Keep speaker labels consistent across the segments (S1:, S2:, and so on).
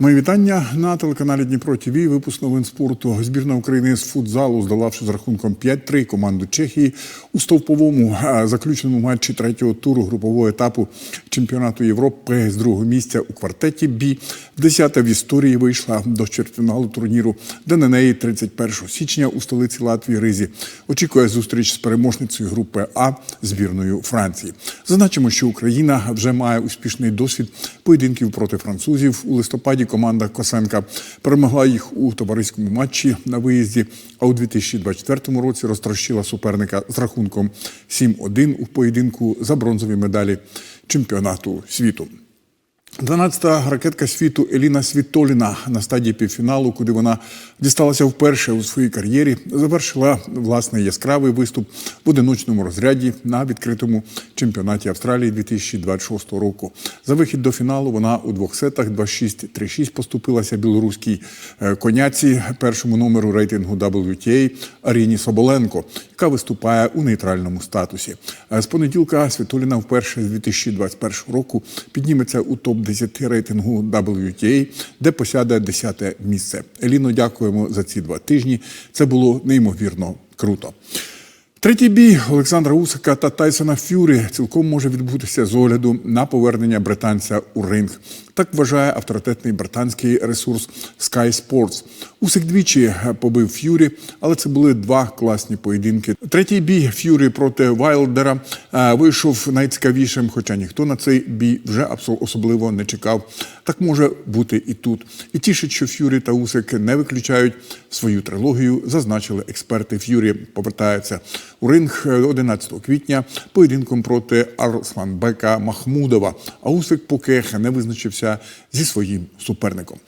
S1: Мої вітання на телеканалі Дніпро ТВ. Випуск новин спорту. Збірна України з футзалу, здолавши з рахунком 5-3 команду Чехії у стовповому а, заключному матчі третього туру групового етапу чемпіонату Європи з другого місця у квартеті Бі. Десята в історії вийшла до чвертьфіналу турніру, де на неї 31 січня у столиці Латвії Ризі очікує зустріч з переможницею групи А збірною Франції. Зазначимо, що Україна вже має успішний досвід поєдинків проти французів у листопаді. Команда Косенка перемогла їх у товариському матчі на виїзді. А у 2024 році розтрощила суперника з рахунком 7-1 у поєдинку за бронзові медалі чемпіонату світу. 12-та ракетка світу Еліна Світоліна на стадії півфіналу, куди вона дісталася вперше у своїй кар'єрі, завершила власний яскравий виступ в одиночному розряді на відкритому чемпіонаті Австралії 2026 року. За вихід до фіналу вона у двох сетах 2-6, 3-6 поступилася білоруській е, коняці першому номеру рейтингу WTA Аріні Соболенко, яка виступає у нейтральному статусі. Е, З понеділка Світоліна вперше з 2021 року підніметься у топ 10 рейтингу WTA, де посяде 10 місце. Еліно, дякуємо за ці два тижні. Це було неймовірно круто. Третій бій Олександра Усика та Тайсона Ф'юрі цілком може відбутися з огляду на повернення британця у ринг. Так вважає авторитетний британський ресурс Sky Sports. Усик двічі побив Ф'юрі, але це були два класні поєдинки. Третій бій Ф'юрі проти Вайлдера е, вийшов найцікавішим, хоча ніхто на цей бій вже особливо не чекав. Так може бути і тут. І тішить, що Ф'юрі та Усик не виключають свою трилогію, зазначили експерти. Ф'юрі повертається у ринг е, 11 квітня поєдинком проти Арсланбека Махмудова. А Усик поки не визначився зі своїм суперником.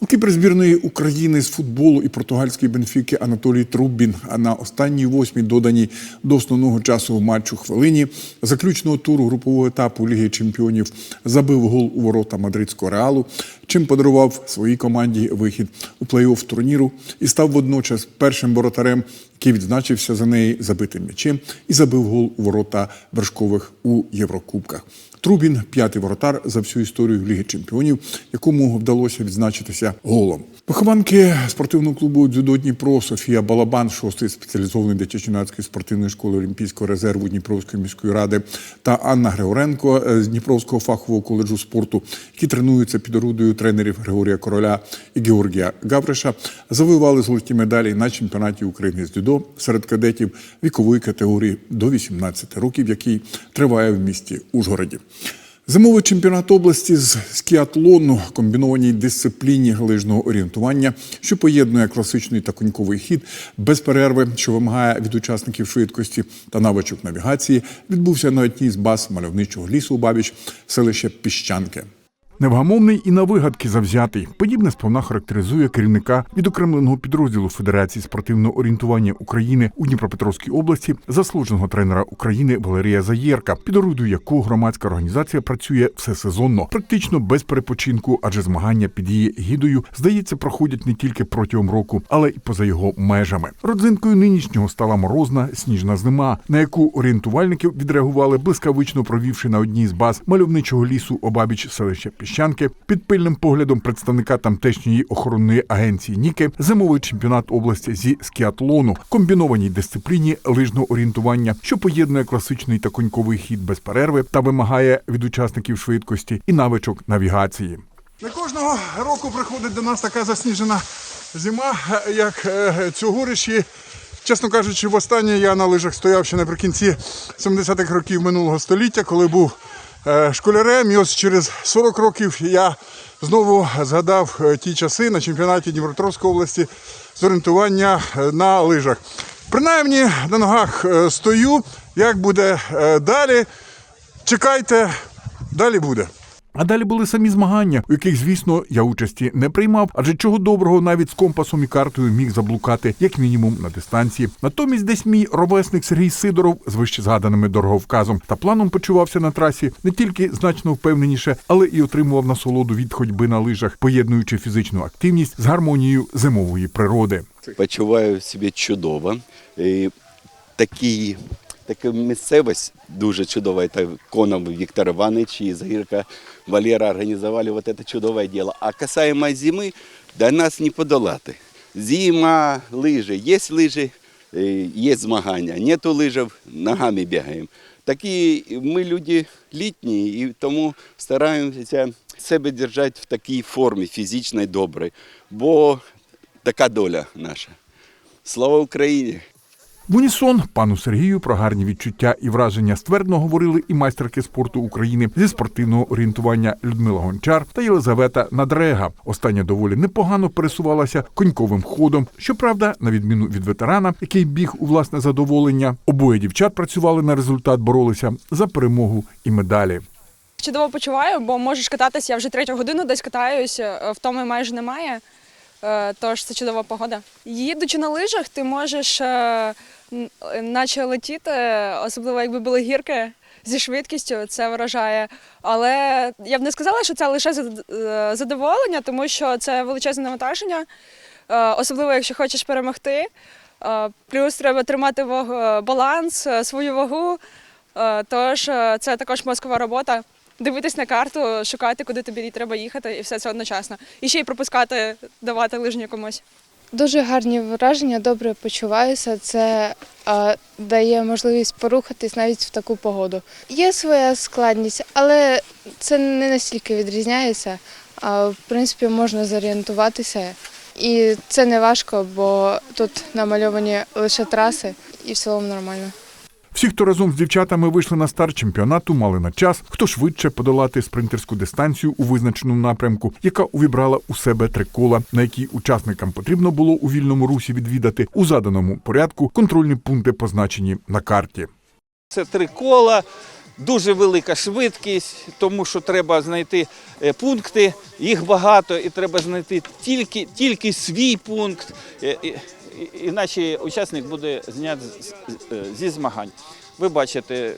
S1: У кіпер збірної України з футболу і португальської бенфіки Анатолій Трубін а на останній восьмій доданій до основного часу матчу хвилині заключного туру групового етапу Ліги Чемпіонів забив гол у ворота мадридського реалу, чим подарував своїй команді вихід у плей-офф турніру і став водночас першим воротарем, який відзначився за неї забитим м'ячем і забив гол у ворота вершкових у Єврокубках. Трубін п'ятий воротар за всю історію Ліги Чемпіонів, якому вдалося відзначитися голом. Вихованки спортивного клубу дзюдо Дніпро Софія Балабан, шостий спеціалізований дитячо-юнацької спортивної школи Олімпійського резерву Дніпровської міської ради, та Анна Григоренко е, з Дніпровського фахового коледжу спорту, які тренуються під орудою тренерів Григорія Короля і Георгія Гавриша, завоювали золоті медалі на чемпіонаті України з дзюдо серед кадетів вікової категорії до 18 років, який триває в місті Ужгороді. Зимовий чемпіонат області з скіатлону, комбінованій дисципліні галижного орієнтування, що поєднує класичний та коньковий хід без перерви, що вимагає від учасників швидкості та навичок навігації, відбувся на одній з баз мальовничого лісу у Бабіч, селище Піщанки. Невгамовний і на вигадки завзятий. Подібне сповна характеризує керівника відокремленого підрозділу Федерації спортивного орієнтування України у Дніпропетровській області, заслуженого тренера України Валерія Заєрка, під орудою якого громадська організація працює всесезонно, практично без перепочинку, адже змагання під її гідою, здається, проходять не тільки протягом року, але й поза його межами. Родзинкою нинішнього стала морозна сніжна зима, на яку орієнтувальники відреагували блискавично провівши на одній з баз мальовничого лісу обабіч селища Піщанки під пильним поглядом представника тамтешньої охоронної агенції Ніки зимовий чемпіонат області зі скіатлону, комбінованій дисципліні лижного орієнтування, що поєднує класичний та коньковий хід без перерви та вимагає від учасників швидкості і навичок навігації.
S2: Не кожного року приходить до нас така засніжена зима, як е, цьогоріч. І, чесно кажучи, востаннє я на лижах стояв ще наприкінці 70-х років минулого століття, коли був школярем. І ось через 40 років я знову згадав е, ті часи на чемпіонаті Дніпропетровської області з орієнтування е, на лижах. Принаймні на ногах е, стою. Як буде е, далі? Чекайте, далі буде.
S1: А далі були самі змагання, у яких, звісно, я участі не приймав, адже чого доброго навіть з компасом і картою міг заблукати, як мінімум, на дистанції. Натомість, десь мій ровесник Сергій Сидоров з вище згаданими дороговказом та планом почувався на трасі не тільки значно впевненіше, але і отримував насолоду від ходьби на лижах, поєднуючи фізичну активність з гармонією зимової природи.
S3: Почуваю себе чудово. І такий така місцевість дуже чудова. Это Конов Віктор Іванович і Загірка Валера організували вот это чудове діло. А касаемо зими, до нас не подолати. Зима, лижі, є лижі, е, є змагання, нету лижів, ногами бігаємо. Такі ми люди літні і тому стараємося себе держати в такій формі фізичній добрій, бо така доля наша. Слава Україні!
S2: В унісон пану Сергію про гарні відчуття і враження ствердно говорили і майстерки спорту України зі спортивного орієнтування Людмила Гончар та Єлизавета Надрега. Остання доволі непогано пересувалася коньковим ходом. Щоправда, на відміну від ветерана, який біг у власне задоволення, обоє дівчат працювали на результат, боролися за перемогу і медалі.
S4: Чудово почуваю, бо можеш кататися. Я вже третю годину десь катаюсь, е, втоми майже немає. Е, Тож це чудова погода. Їдучи на лижах, ти можеш е, наче летіти, особливо якби були гірки зі швидкістю, це вражає. Але я б не сказала, що це лише е, задоволення, тому що це величезне навантаження, е, особливо якщо хочеш перемогти. Е, Плюс треба тримати баланс, е, свою вагу. Е, Тож е, це також мозкова робота. Дивитись на карту, шукати, куди тобі треба їхати, і все це одночасно. І ще й пропускати, давати лижню комусь.
S5: Дуже гарні враження, добре почуваюся. Це е, дає можливість порухатись навіть в таку погоду. Є своя складність, але це не настільки відрізняється. А, в принципі, можна зорієнтуватися. І це не важко, бо тут намальовані лише траси, і в цілому нормально.
S2: Всі, хто разом з дівчатами вийшли на старт чемпіонату, мали на час, хто швидше подолати спринтерську дистанцію у визначеному напрямку, яка увібрала у себе три кола, на які учасникам потрібно було у вільному русі відвідати у заданому порядку контрольні пункти, позначені на карті.
S6: Це три кола, дуже велика швидкість, тому що треба знайти е, пункти, їх багато, і треба знайти тільки, тільки свій пункт, е, іначе учасник буде знятий з- з- е, зі змагань. Ви бачите,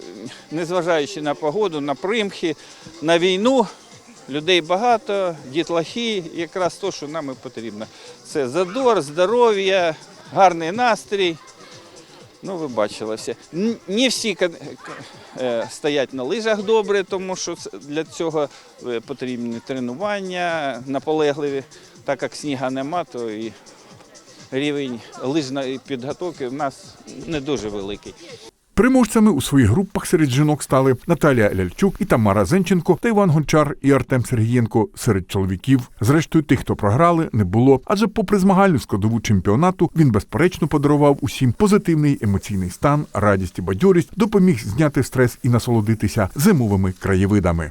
S6: незважаючи на погоду, на примхи, на війну, людей багато, дітлахи, якраз то, що нам і потрібно. Це задор, здоров'я, гарний настрій. Ну, ви бачили все. Не всі е, стоять на лижах добре, тому що для цього е, потрібні тренування наполегливі. Так як сніга нема, то і рівень лижної підготовки в нас не дуже великий.
S2: Переможцями у своїх групах серед жінок стали Наталія Ляльчук і Тамара Зенченко та Іван Гончар і Артем Сергієнко. Серед чоловіків, зрештою, тих, хто програли, не було. Адже, попри змагальну складову чемпіонату, він безперечно подарував усім позитивний емоційний стан, радість і бадьорість, допоміг зняти стрес і насолодитися зимовими краєвидами.